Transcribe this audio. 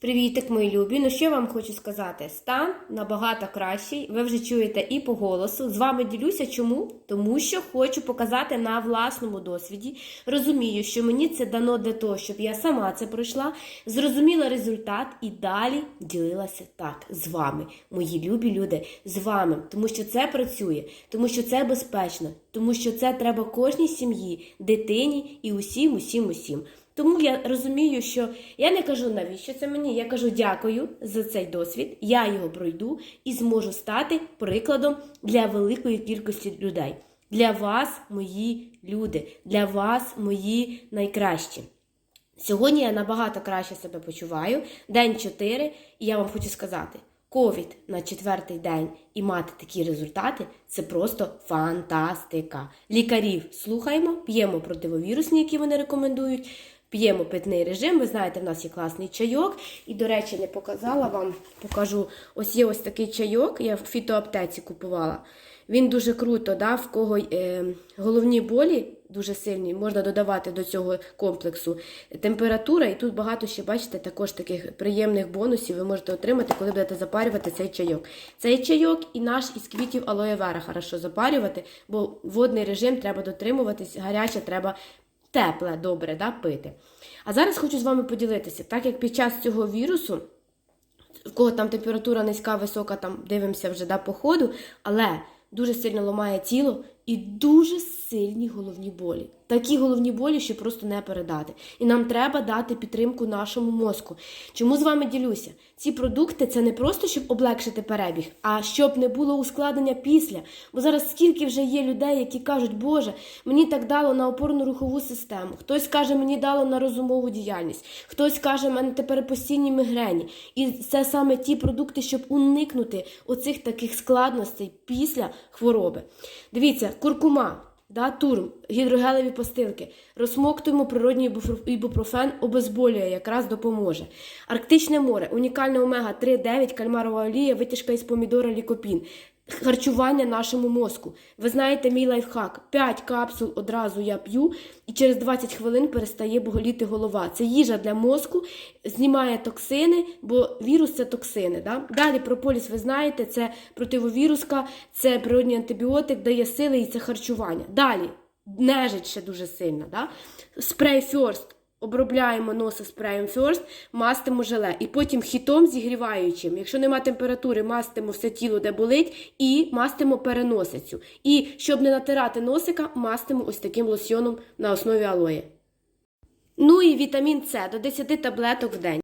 Привітик, мої любі. Ну що я вам хочу сказати? Стан набагато кращий. Ви вже чуєте і по голосу. З вами ділюся. Чому? Тому що хочу показати на власному досвіді. Розумію, що мені це дано для того, щоб я сама це пройшла, зрозуміла результат і далі ділилася так з вами, мої любі люди, з вами, тому що це працює, тому що це безпечно, тому що це треба кожній сім'ї, дитині і усім, усім, усім. Тому я розумію, що я не кажу, навіщо це мені. Я кажу дякую за цей досвід. Я його пройду і зможу стати прикладом для великої кількості людей. Для вас, мої люди, для вас, мої найкращі. Сьогодні я набагато краще себе почуваю. День 4, і я вам хочу сказати: ковід на четвертий день і мати такі результати це просто фантастика. Лікарів слухаємо, п'ємо противовірусні, які вони рекомендують. П'ємо питний режим. Ви знаєте, в нас є класний чайок. І, до речі, не показала вам, покажу. Ось є ось такий чайок, я в фітоаптеці купувала. Він дуже круто, да, в кого е, головні болі дуже сильні, можна додавати до цього комплексу температура, і тут багато ще, бачите, також таких приємних бонусів ви можете отримати, коли будете запарювати цей чайок. Цей чайок і наш із квітів алоє вера хорошо запарювати, бо водний режим треба дотримуватись, гаряче треба тепле, добре да, пити. А зараз хочу з вами поділитися, так як під час цього вірусу в кого там температура низька, висока, там дивимося вже да, по ходу, але дуже сильно ламає тіло і дуже сильні головні болі. Такі головні болі, що просто не передати. І нам треба дати підтримку нашому мозку. Чому з вами ділюся? Ці продукти це не просто щоб облегшити перебіг, а щоб не було ускладнення після. Бо зараз скільки вже є людей, які кажуть, Боже, мені так дало на опорно-рухову систему. Хтось каже, мені дало на розумову діяльність, хтось каже, мене тепер постійні мігрені. І це саме ті продукти, щоб уникнути оцих таких складностей після хвороби. Дивіться, куркума. Да, турм, гідрогелеві постилки, розсмоктуємо природній ібупрофен, обезболює, якраз допоможе. Арктичне море, унікальна омега-3, 9, кальмарова олія, витяжка із помідора, лікопін. Харчування нашому мозку. Ви знаєте мій лайфхак. 5 капсул одразу я п'ю, і через 20 хвилин перестає боліти голова. Це їжа для мозку, знімає токсини, бо вірус це токсини. Да? Далі прополіс, ви знаєте, це противовіруска, це природній антибіотик, дає сили і це харчування. Далі нежить ще дуже сильна. Да? Спрей First. Обробляємо носа спреєм First, мастимо желе. І потім хітом зігріваючим. Якщо нема температури, мастимо все тіло, де болить, і мастимо переносицю. І щоб не натирати носика, мастимо ось таким лосьйоном на основі алої. Ну і вітамін С до 10 таблеток в день.